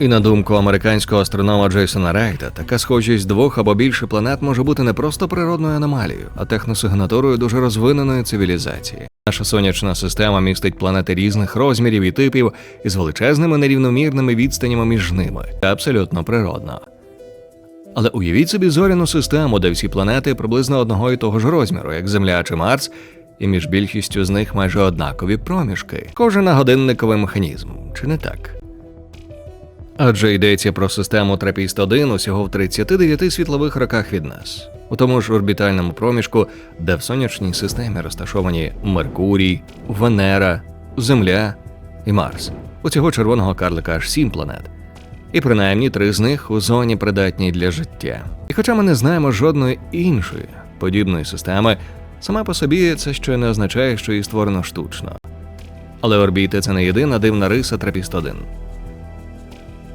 І на думку американського астронома Джейсона Райта, така схожість двох або більше планет може бути не просто природною аномалією, а техносигнатурою дуже розвиненої цивілізації. Наша сонячна система містить планети різних розмірів і типів із величезними нерівномірними відстанями між ними. Це абсолютно природно. Але уявіть собі зоряну систему, де всі планети приблизно одного і того ж розміру, як Земля чи Марс, і між більшістю з них майже однакові проміжки, кожен на годинниковий механізм, чи не так? Адже йдеться про систему Трапіст-1 усього в 39 світлових роках від нас, у тому ж орбітальному проміжку, де в сонячній системі розташовані Меркурій, Венера, Земля і Марс. У цього червоного карлика аж сім планет. І принаймні три з них у зоні придатній для життя. І хоча ми не знаємо жодної іншої подібної системи, сама по собі це ще не означає, що її створено штучно. Але орбіти це не єдина дивна риса Трапіст-1.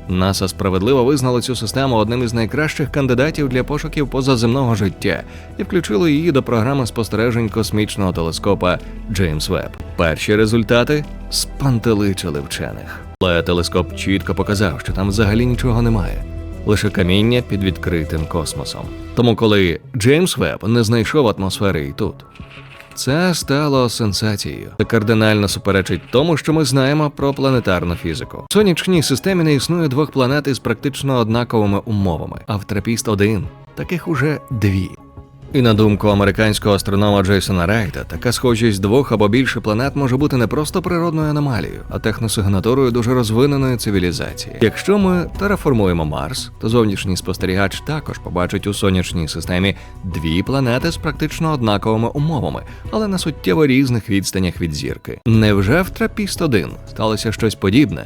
НАСА справедливо визнало цю систему одним із найкращих кандидатів для пошуків позаземного життя і включило її до програми спостережень космічного телескопа Джеймс Веб. Перші результати спантеличили вчених. Але телескоп чітко показав, що там взагалі нічого немає. Лише каміння під відкритим космосом. Тому, коли Джеймс Веб не знайшов атмосфери і тут, це стало сенсацією. Це кардинально суперечить тому, що ми знаємо про планетарну фізику. В сонячній системі не існує двох планет із практично однаковими умовами, а в трапіст 1 таких уже дві. І на думку американського астронома Джейсона Райта, така схожість двох або більше планет може бути не просто природною аномалією, а техносигнатурою дуже розвиненої цивілізації. Якщо ми тераформуємо Марс, то зовнішній спостерігач також побачить у сонячній системі дві планети з практично однаковими умовами, але на суттєво різних відстанях від зірки. Невже в Трапіст 1 сталося щось подібне?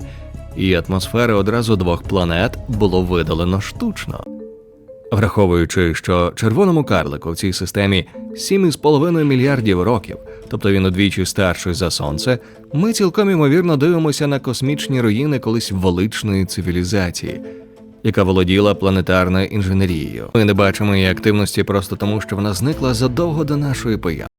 І атмосфери одразу двох планет було видалено штучно. Враховуючи, що червоному карлику в цій системі 7,5 мільярдів років, тобто він удвічі старший за сонце, ми цілком імовірно дивимося на космічні руїни колись величної цивілізації, яка володіла планетарною інженерією. Ми не бачимо її активності просто тому, що вона зникла задовго до нашої появи.